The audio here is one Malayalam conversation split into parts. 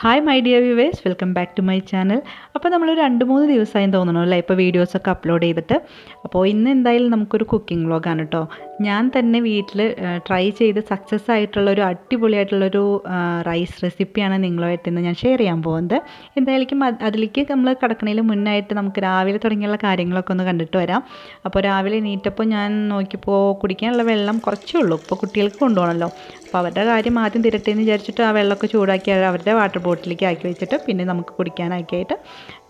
Hi my dear viewers welcome back to my channel അപ്പോൾ നമ്മൾ രണ്ട് മൂന്ന് ദിവസമായി തോന്നണു അല്ലേ? ഇപ്പോൾ വീഡിയോസൊക്കെ അപ്ലോഡ് ചെയ്തിട്ട്. അപ്പോൾ ഇന്ന് എന്തായാലും നമുക്കൊരു കുക്കിംഗ് വ്ളോഗാണ് കേട്ടോ ഞാൻ തന്നെ വീട്ടിൽ ട്രൈ ചെയ്ത് സക്സസ് ആയിട്ടുള്ള ഒരു അടിപൊളിയായിട്ടുള്ളൊരു റൈസ് റെസിപ്പിയാണ് നിങ്ങളുമായിട്ട് ഇന്ന് ഞാൻ ഷെയർ ചെയ്യാൻ പോകുന്നത്. എന്തായാലും അതിലേക്ക് നമ്മൾ കിടക്കുന്നതിന് മുന്നായിട്ട് നമുക്ക് രാവിലെ തുടങ്ങിയുള്ള കാര്യങ്ങളൊക്കെ ഒന്ന് കണ്ടിട്ട് വരാം. അപ്പോൾ രാവിലെ നീറ്റപ്പോൾ ഞാൻ നോക്കിയപ്പോൾ കുടിക്കാനുള്ള വെള്ളം കുറച്ചേ ഉള്ളൂ. ഇപ്പോൾ കുട്ടികൾക്ക് കൊണ്ടുപോകണമല്ലോ അപ്പോൾ അവരുടെ കാര്യം ആദ്യം തിരട്ടെ എന്ന് വിചാരിച്ചിട്ട് ആ വെള്ളമൊക്കെ ചൂടാക്കി അവരുടെ വാട്ടർ ബോട്ടിലേക്ക് ആക്കി വെച്ചിട്ട് പിന്നെ നമുക്ക് കുടിക്കാനാക്കിയിട്ട്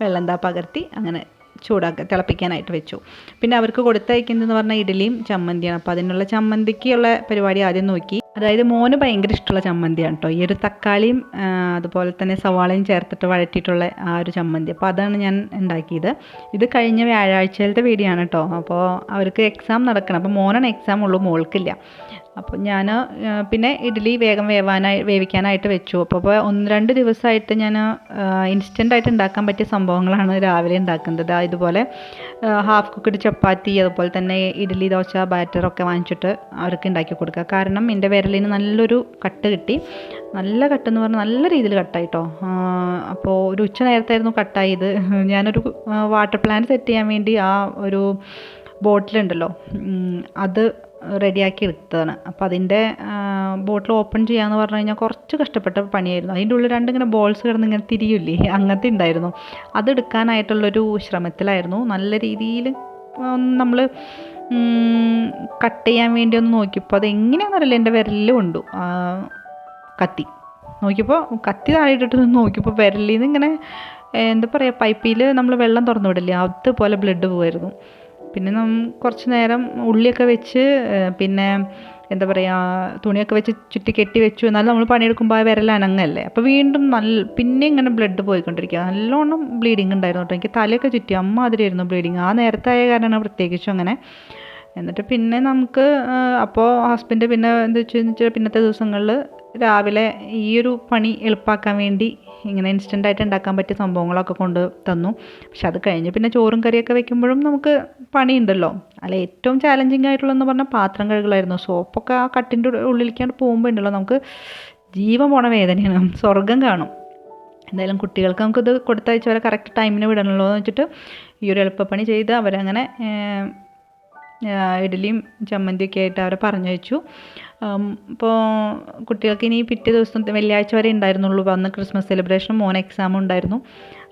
വെള്ളം എന്താ പകർത്തി അങ്ങനെ ചൂടാക്ക തിളപ്പിക്കാനായിട്ട് വെച്ചു. പിന്നെ അവർക്ക് കൊടുത്തയക്കുന്നതെന്ന് പറഞ്ഞാൽ ഇഡലിയും ചമ്മന്തിയാണ്. അപ്പോൾ അതിനുള്ള ചമ്മന്തിക്കുള്ള പരിപാടി ആദ്യം നോക്കി. അതായത് മോന് ഭയങ്കര ഇഷ്ടമുള്ള ചമ്മന്തിയാണ് കേട്ടോ. ഈ ഒരു തക്കാളിയും അതുപോലെ തന്നെ സവാളയും ചേർത്തിട്ട് വഴറ്റിയിട്ടുള്ള ആ ഒരു ചമ്മന്തി. അപ്പോൾ അതാണ് ഞാൻ ഉണ്ടാക്കിയത്. ഇത് കഴിഞ്ഞ വ്യാഴാഴ്ചയിലത്തെ വീഡിയോ ആണ് കേട്ടോ. അപ്പോൾ അവർക്ക് എക്സാം നടക്കണം. അപ്പോൾ മോനാണ് എക്സാം ഉള്ളൂ. മോൾക്കില്ല. അപ്പോൾ ഞാൻ പിന്നെ ഇഡ്ഡലി വേഗം വേവാനായി വേവിക്കാനായിട്ട് വെച്ചു. അപ്പോൾ ഇപ്പോൾ ഒന്ന് രണ്ട് ദിവസമായിട്ട് ഞാൻ ഇൻസ്റ്റന്റായിട്ട് ഉണ്ടാക്കാൻ പറ്റിയ സംഭവങ്ങളാണ് രാവിലെ ഉണ്ടാക്കുന്നത്. ഇതുപോലെ ഹാഫ് കുക്കഡ് ചപ്പാത്തി അതുപോലെ തന്നെ ഇഡ്ഡലി ദോശ ബാറ്ററൊക്കെ വാങ്ങിച്ചിട്ട് അവർക്ക് ഉണ്ടാക്കി കൊടുക്കുക. കാരണം എന്റെ വിരലിന് നല്ലൊരു കട്ട് കിട്ടി. നല്ല കട്ടെന്ന് പറഞ്ഞാൽ നല്ല രീതിയിൽ കട്ടായിട്ടോ. അപ്പോൾ ഒരു ഉച്ച നേരത്തായിരുന്നു കട്ടായത്. ഞാനൊരു വാട്ടർ പ്ലാന്റ് സെറ്റ് ചെയ്യാൻ വേണ്ടി ആ ഒരു ബോട്ടിലുണ്ടല്ലോ. അത് റെഡിയാക്കി എടുത്തതാണ്. അപ്പോൾ അതിന്റെ ബോട്ടിൽ ഓപ്പൺ ചെയ്യാമെന്ന് പറഞ്ഞു കഴിഞ്ഞാൽ കുറച്ച് കഷ്ടപ്പെട്ട പണിയായിരുന്നു. അതിന്റെ ഉള്ളിൽ രണ്ടിങ്ങനെ ബോൾസ് കിടന്ന് ഇങ്ങനെ തിരിയില്ലേ? അങ്ങനത്തെ ഉണ്ടായിരുന്നു. അതെടുക്കാനായിട്ടുള്ളൊരു ശ്രമത്തിലായിരുന്നു. നല്ല രീതിയിൽ നമ്മൾ കട്ട് ചെയ്യാൻ വേണ്ടി ഒന്ന് നോക്കിയപ്പോൾ അത് എങ്ങനെയാണെന്നറിയില്ല എന്റെ വിരലിൽ കൊണ്ടു. കത്തി. നോക്കിയപ്പോൾ കത്തി താഴെ ഇട്ടിട്ട് നോക്കിയപ്പോൾ വിരലിൽ നിന്ന് ഇങ്ങനെ എന്താ പറയുക പൈപ്പിൽ നമ്മൾ വെള്ളം തുറന്നു വിടില്ലേ? അതുപോലെ ബ്ലഡ് പോകുമായിരുന്നു പിന്നെ നം കുറച്ച് നേരം ഉള്ളിയൊക്കെ വെച്ച് പിന്നെ എന്താ പറയുക തുണിയൊക്കെ വെച്ച് ചുറ്റി കെട്ടി വെച്ചു. എന്നാലും നമ്മൾ പണിയെടുക്കുമ്പോൾ ആ വിരൽ അനങ്ങല്ലേ? അപ്പോൾ വീണ്ടും നല്ല പിന്നെ ഇങ്ങനെ ബ്ലഡ് പോയിക്കൊണ്ടിരിക്കുക. നല്ലോണം ബ്ലീഡിങ് ഉണ്ടായിരുന്നു കേട്ടോ. എനിക്ക് തലയൊക്കെ ചുറ്റി അമ്മാതിരിയായിരുന്നു ബ്ലീഡിങ് ആ നേരത്തായ കാരണമാണ് പ്രത്യേകിച്ചും അങ്ങനെ. എന്നിട്ട് പിന്നെ നമുക്ക് അപ്പോൾ ഹസ്ബൻഡ് പിന്നെ എന്താ വെച്ചാൽ പിന്നത്തെ ദിവസങ്ങളിൽ രാവിലെ ഈ ഒരു പണി എളുപ്പമാക്കാൻ വേണ്ടി ഇങ്ങനെ ഇൻസ്റ്റന്റ് ആയിട്ട് ഉണ്ടാക്കാൻ പറ്റിയ സംഭവങ്ങളൊക്കെ കൊണ്ട് തന്നു. പക്ഷെ അത് കഴിഞ്ഞ് പിന്നെ ചോറും കറിയൊക്കെ വെക്കുമ്പോഴും നമുക്ക് പണിയുണ്ടല്ലോ. അല്ല ഏറ്റവും ചാലഞ്ചിങ് ആയിട്ടുള്ളതെന്ന് പറഞ്ഞാൽ പാത്രം കഴുകലായിരുന്നു. സോപ്പൊക്കെ ആ കട്ടിന്റെ ഉള്ളിലേക്കാണ്ട് പോകുമ്പോൾ ഉണ്ടല്ലോ നമുക്ക് ജീവൻ പോണ വേദനയാണ്. സ്വർഗം കാണും. എന്തായാലും കുട്ടികൾക്ക് നമുക്കിത് കൊടുത്തയച്ചവരെ കറക്റ്റ് ടൈമിന് വിടണമല്ലോ എന്ന് വെച്ചിട്ട് ഈ ഒരു എളുപ്പപ്പണി ചെയ്ത് അവരങ്ങനെ ഇഡ്ഡലിയും ചമ്മന്തിയൊക്കെ ആയിട്ട് അവരെ പറഞ്ഞു വെച്ചു ഇപ്പോൾ കുട്ടികൾക്ക് ഇനി പിറ്റേ ദിവസം വെള്ളിയാഴ്ച വരെ ഉണ്ടായിരുന്നുള്ളൂ. അന്ന് ക്രിസ്മസ് സെലിബ്രേഷൻ മോൻ എക്സാം ഉണ്ടായിരുന്നു.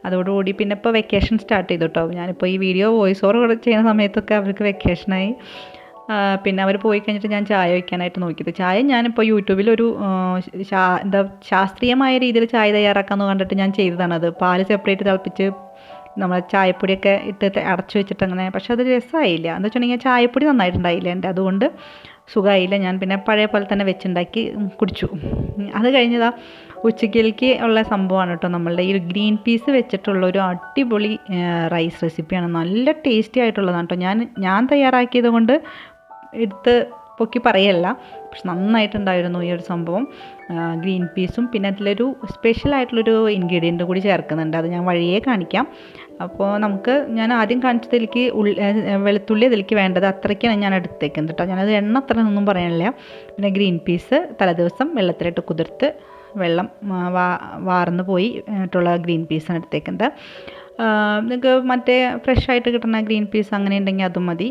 അതോടുകൂടി പിന്നെ ഇപ്പോൾ വെക്കേഷൻ സ്റ്റാർട്ട് ചെയ്തു കേട്ടോ ഞാനിപ്പോൾ ഈ വീഡിയോ വോയിസ് ഓവർ ചെയ്യുന്ന സമയത്തൊക്കെ അവർക്ക് വെക്കേഷനായി പിന്നെ അവർ പോയി കഴിഞ്ഞിട്ട് ഞാൻ ചായ വയ്ക്കാനായിട്ട് നോക്കിയത്. ചായ ഞാനിപ്പോൾ യൂട്യൂബിലൊരു എന്താ ശാസ്ത്രീയമായ രീതിയിൽ ചായ തയ്യാറാക്കാമെന്ന് കണ്ടിട്ട് ഞാൻ ചെയ്തതാണത് പാൽ സെപ്പറേറ്റ് തിളപ്പിച്ച് നമ്മൾ ചായപ്പൊടിയൊക്കെ ഇട്ട് അടച്ചു വെച്ചിട്ട് അങ്ങനെ പക്ഷെ അത് രസമായില്ല എന്ന് വെച്ചിട്ടുണ്ടെങ്കിൽ ചായപ്പൊടി നന്നായിട്ടുണ്ടായില്ല എന്റെ. അതുകൊണ്ട് സുഖമായില്ല ഞാൻ പിന്നെ പഴയ പോലെ തന്നെ വെച്ചുണ്ടാക്കി കുടിച്ചു. അത് കഴിഞ്ഞതാ ഉച്ചയ്ക്കലേക്ക് ഉള്ള സംഭവമാണ് കേട്ടോ നമ്മളുടെ ഈ ഗ്രീൻ പീസ് വെച്ചിട്ടുള്ള ഒരു അടിപൊളി റൈസ് റെസിപ്പിയാണ്. നല്ല ടേസ്റ്റി ആയിട്ടുള്ളതാണ് കേട്ടോ. ഞാൻ ഞാൻ തയ്യാറാക്കിയത് കൊണ്ട് എടുത്ത് പൊക്കി പറയല്ല. പക്ഷെ നന്നായിട്ടുണ്ടായിരുന്നു ഈ ഒരു സംഭവം. ഗ്രീൻ പീസും പിന്നെ അതിലൊരു സ്പെഷ്യൽ ആയിട്ടുള്ളൊരു ഇൻഗ്രീഡിയന്റ് കൂടി ചേർക്കുന്നുണ്ട്. അത് ഞാൻ വഴിയേ കാണിക്കാം. അപ്പോൾ നമുക്ക് ഞാൻ ആദ്യം കാണിച്ചതിലേക്ക് വെളുത്തുള്ളി അതിലേക്ക് വേണ്ടത് അത്രയ്ക്കാണ് ഞാൻ എടുത്തേക്കുന്നത് കേട്ടോ. ഞാനത് എണ്ണ അത്ര ഒന്നും പറയാനില്ല. പിന്നെ ഗ്രീൻ പീസ് തലേദിവസം വെള്ളത്തിലിട്ട് കുതിർത്ത് വെള്ളം വാ വാർന്ന് പോയി ആയിട്ടുള്ള ഗ്രീൻ പീസാണ് എടുത്തേക്കുന്നത്. നിങ്ങൾക്ക് മറ്റേ ഫ്രഷ് ആയിട്ട് കിട്ടുന്ന ഗ്രീൻ പീസ് അങ്ങനെ ഉണ്ടെങ്കിൽ അതും മതി.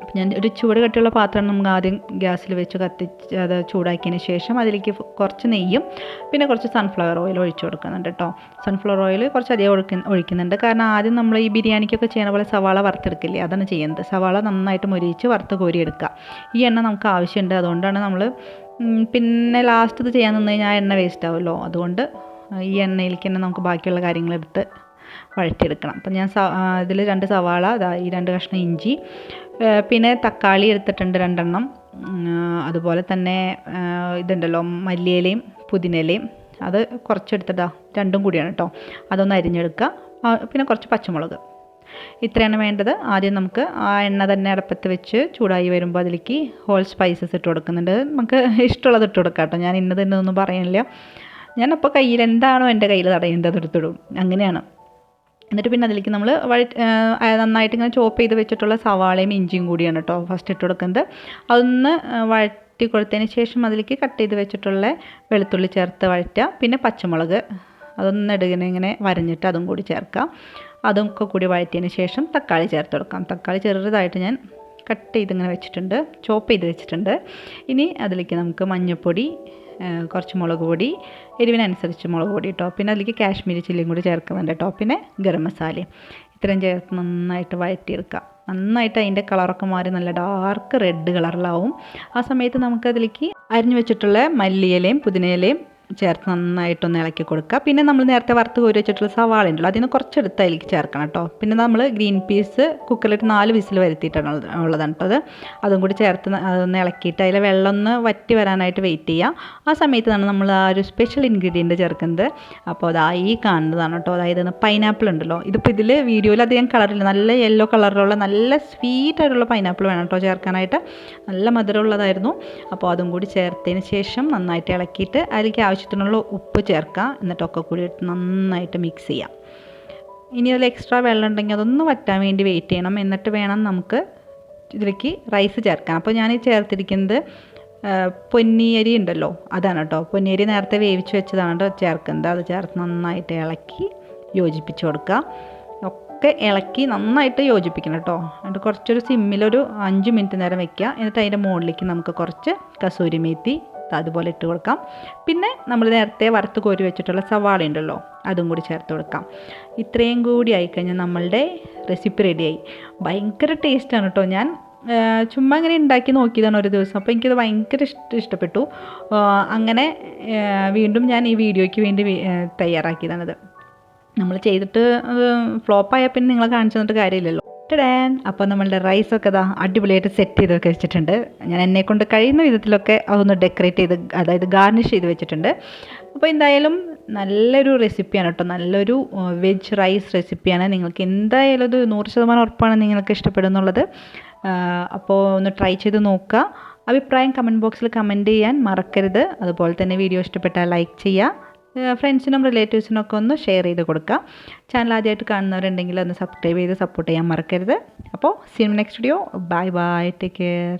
അപ്പം ഞാൻ ഒരു ചൂട് കട്ടിയുള്ള പാത്രം നമുക്ക് ആദ്യം ഗ്യാസിൽ വെച്ച് കത്തിച്ച് അത് ചൂടാക്കിയതിന് ശേഷം അതിലേക്ക് കുറച്ച് നെയ്യും പിന്നെ കുറച്ച് സൺഫ്ലവർ ഓയിൽ ഒഴിച്ചു കൊടുക്കുന്നുണ്ട് കേട്ടോ സൺഫ്ലവർ ഓയിൽ കുറച്ച് അധികം ഒഴിക്ക ഒഴിക്കുന്നുണ്ട്. കാരണം ആദ്യം നമ്മൾ ഈ ബിരിയാണിക്കൊക്കെ ചെയ്യുന്ന പോലെ സവാള വറുത്തെടുക്കില്ലേ അതാണ് ചെയ്യുന്നത്. സവാള നന്നായിട്ട് മുരിച്ച് വറുത്ത് കോരിയെടുക്കുക. ഈ എണ്ണ നമുക്ക് ആവശ്യമുണ്ട്. അതുകൊണ്ടാണ് നമ്മൾ പിന്നെ ലാസ്റ്റ് ഇത് ചെയ്യാൻ നിന്ന് കഴിഞ്ഞാൽ എണ്ണ വേസ്റ്റ് ആവുമല്ലോ. അതുകൊണ്ട് ഈ എണ്ണയിലേക്ക് തന്നെ നമുക്ക് ബാക്കിയുള്ള കാര്യങ്ങളെടുത്ത് വഴറ്റിയെടുക്കണം. അപ്പം ഞാൻ ഇതിൽ രണ്ട് സവാള ഈ രണ്ട് കഷ്ണം ഇഞ്ചി പിന്നെ തക്കാളി എടുത്തിട്ടുണ്ട് രണ്ടെണ്ണം. അതുപോലെ തന്നെ ഇതുണ്ടല്ലോ മല്ലിയിലയും പുതിനയിലയും. അത് കുറച്ചെടുത്തതാ രണ്ടും കൂടിയാണ് കേട്ടോ അതൊന്ന് അരിഞ്ഞെടുക്കുക. പിന്നെ കുറച്ച് പച്ചമുളക്. ഇത്രയാണ് വേണ്ടത്. ആദ്യം നമുക്ക് ആ എണ്ണ തന്നെ അടപ്പത്ത് വെച്ച് ചൂടായി വരുമ്പോൾ അതിലേക്ക് ഹോൾ സ്പൈസസ് ഇട്ട് കൊടുക്കുന്നുണ്ട്. നമുക്ക് ഇഷ്ടമുള്ളത് ഇട്ട് കൊടുക്കാം കേട്ടോ ഞാൻ ഇന്നത് ഇന്നതൊന്നും പറയുന്നില്ല ഞാനപ്പോൾ കയ്യിൽ എന്താണോ എന്റെ കയ്യിൽ തടയേണ്ടത് അതെടുത്തിടും അങ്ങനെയാണ്. എന്നിട്ട് പിന്നെ അതിലേക്ക് നമ്മൾ നന്നായിട്ട് ഇങ്ങനെ ചോപ്പ് ചെയ്ത് വെച്ചിട്ടുള്ള സവാളയും ഇഞ്ചിയും കൂടിയാണ് കേട്ടോ ഫസ്റ്റ് ഇട്ട് കൊടുക്കുന്നത്. അതൊന്ന് വഴറ്റി കൊടുത്തതിന് ശേഷം അതിലേക്ക് കട്ട് ചെയ്ത് വെച്ചിട്ടുള്ള വെളുത്തുള്ളി ചേർത്ത് വഴറ്റുക. പിന്നെ പച്ചമുളക് അതൊന്ന് ഇടുകനെ ഇങ്ങനെ വരഞ്ഞിട്ട് അതും കൂടി ചേർക്കാം. അതും ഒക്കെ കൂടി വഴറ്റിയതിന് ശേഷം തക്കാളി ചേർത്ത് കൊടുക്കാം. തക്കാളി ചെറുതായിട്ട് ഞാൻ കട്ട് ചെയ്ത് ഇങ്ങനെ വെച്ചിട്ടുണ്ട്. ചോപ്പ് ചെയ്ത് വെച്ചിട്ടുണ്ട്. ഇനി അതിലേക്ക് നമുക്ക് മഞ്ഞൾപ്പൊടി കുറച്ച് മുളക് പൊടി എരിവിനനുസരിച്ച് മുളക് പൊടി കേട്ടോ പിന്നെ അതിലേക്ക് കാശ്മീരി ചില്ലിയും കൂടി ചേർക്കുന്നുണ്ട് കേട്ടോ പിന്നെ ഗരം മസാലയും. ഇത്രയും ചേർത്ത് നന്നായിട്ട് വഴറ്റിയെടുക്കുക. നന്നായിട്ട് അതിന്റെ കളറൊക്കെ മാറി നല്ല ഡാർക്ക് റെഡ് കളറിലാവും. ആ സമയത്ത് നമുക്കതിലേക്ക് അരിഞ്ഞു വെച്ചിട്ടുള്ള മല്ലിയിലയും പുതിനയിലയും ചേർത്ത് നന്നായിട്ടൊന്ന് ഇളക്കി കൊടുക്കുക. പിന്നെ നമ്മൾ നേരത്തെ വറുത്ത് കോരി വെച്ചിട്ടുള്ള സവാള ഉണ്ടല്ലോ അതിന് കുറച്ചെടുത്ത് അതിലേക്ക് ചേർക്കണം കേട്ടോ. പിന്നെ നമ്മൾ ഗ്രീൻ പീസ് കുക്കറിലിട്ട് നാല് വിസിൽ വരുത്തിയിട്ടാണ് ഉള്ളത് ഉള്ളതാണ് കേട്ടോ അത്. അതും കൂടി ചേർത്ത് അതൊന്ന് ഇളക്കിയിട്ട് അതിലെ വെള്ളം ഒന്ന് വറ്റി വരാനായിട്ട് വെയിറ്റ് ചെയ്യുക. ആ സമയത്താണ് നമ്മൾ ആ ഒരു സ്പെഷ്യൽ ഇൻഗ്രീഡിയന്റ് ചേർക്കുന്നത്. അപ്പോൾ അതാ ഈ കാണുന്നതാണ് കേട്ടോ. അതായത് പൈനാപ്പിൾ ഉണ്ടല്ലോ. ഇതിപ്പോൾ ഇതിൽ വീഡിയോയിൽ അധികം കളറില്ല നല്ല യെല്ലോ കളറിലുള്ള നല്ല സ്വീറ്റ് ആയിട്ടുള്ള പൈനാപ്പിൾ വേണം കേട്ടോ ചേർക്കാനായിട്ട്. നല്ല മധുരമുള്ളതായിരുന്നു. അപ്പോൾ അതും കൂടി ചേർത്തതിന് ശേഷം നന്നായിട്ട് ഇളക്കിയിട്ട് അതിലേക്ക് ആവശ്യത്തിനുള്ള ഉപ്പ് ചേർക്കുക. എന്നിട്ടൊക്കെ കൂടി നന്നായിട്ട് മിക്സ് ചെയ്യാം. ഇനി അതിൽ എക്സ്ട്രാ വെള്ളം ഉണ്ടെങ്കിൽ അതൊന്ന് വറ്റാൻ വേണ്ടി വെയിറ്റ് ചെയ്യണം. എന്നിട്ട് വേണം നമുക്ക് ഇതിലേക്ക് റൈസ് ചേർക്കാൻ. അപ്പോൾ ഞാൻ ചേർത്തിരിക്കുന്നത് പൊന്നിയരി ഉണ്ടല്ലോ അതാണ് കേട്ടോ പൊന്നിയരി നേരത്തെ വേവിച്ച് വെച്ചതാണ് കേട്ടോ ചേർക്കുന്നത്. അത് ചേർത്ത് നന്നായിട്ട് ഇളക്കി യോജിപ്പിച്ച് കൊടുക്കുക. ഒക്കെ ഇളക്കി നന്നായിട്ട് യോജിപ്പിക്കണം കേട്ടോ എന്നിട്ട് കുറച്ചൊരു സിമ്മിലൊരു അഞ്ച് മിനിറ്റ് നേരം വെക്കുക. എന്നിട്ട് അതിന്റെ മുകളിലേക്ക് നമുക്ക് കുറച്ച് കസൂരി മേത്തി അതുപോലെ ഇട്ട് കൊടുക്കാം. പിന്നെ നമ്മൾ നേരത്തെ വറുത്ത് കോരി വെച്ചിട്ടുള്ള സവാള ഉണ്ടല്ലോ അതും കൂടി ചേർത്ത് കൊടുക്കാം. ഇത്രയും കൂടി ആയിക്കഴിഞ്ഞാൽ നമ്മളുടെ റെസിപ്പി റെഡിയായി ഭയങ്കര ടേസ്റ്റാണ് കേട്ടോ ഞാൻ. ചുമ്മാ ഇങ്ങനെ ഉണ്ടാക്കി നോക്കിയതാണ് ഒരു ദിവസം. അപ്പോൾ എനിക്കത് ഭയങ്കര ഇഷ്ട ഇഷ്ടപ്പെട്ടു. അങ്ങനെ വീണ്ടും ഞാൻ ഈ വീഡിയോയ്ക്ക് വേണ്ടി തയ്യാറാക്കിയതാണത്. നമ്മൾ ചെയ്തിട്ട് ഫ്ലോപ്പായാൽ പിന്നെ നിങ്ങളെ കാണിച്ചു തന്നിട്ട് കാര്യമില്ലല്ലോ. ടഡാൻ അപ്പോൾ നമ്മളുടെ റൈസൊക്കെ ഇതാ അടിപൊളിയായിട്ട് സെറ്റ് ചെയ്തൊക്കെ വെച്ചിട്ടുണ്ട്. ഞാൻ എന്നെ കൊണ്ട് കഴിയുന്ന വിധത്തിലൊക്കെ അതൊന്ന് ഡെക്കറേറ്റ് ചെയ്ത് അതായത് ഗാർണിഷ് ചെയ്ത് വെച്ചിട്ടുണ്ട്. അപ്പോൾ എന്തായാലും നല്ലൊരു റെസിപ്പിയാണ് കേട്ടോ നല്ലൊരു വെജ് റൈസ് റെസിപ്പിയാണ് നിങ്ങൾക്ക് എന്തായാലും ഇത് നൂറ് ശതമാനം ഉറപ്പാണ് നിങ്ങൾക്ക് ഇഷ്ടപ്പെടുന്നുള്ളത്. അപ്പോൾ ഒന്ന് ട്രൈ ചെയ്ത് നോക്കുക. അഭിപ്രായം കമന്റ് ബോക്സിൽ കമന്റ് ചെയ്യാൻ മറക്കരുത്. അതുപോലെ തന്നെ വീഡിയോ ഇഷ്ടപ്പെട്ടാൽ ലൈക്ക് ചെയ്യുക. ഫ്രണ്ട്സിനും റിലേറ്റീവ്സിനും ഒക്കെ ഒന്ന് ഷെയർ ചെയ്ത് കൊടുക്കുക ചാനൽ ആദ്യമായിട്ട് കാണുന്നവരുണ്ടെങ്കിൽ ഒന്ന് സബ്സ്ക്രൈബ് ചെയ്ത് സപ്പോർട്ട് ചെയ്യാൻ മറക്കരുത്. അപ്പോൾ cinema next video bye bye take care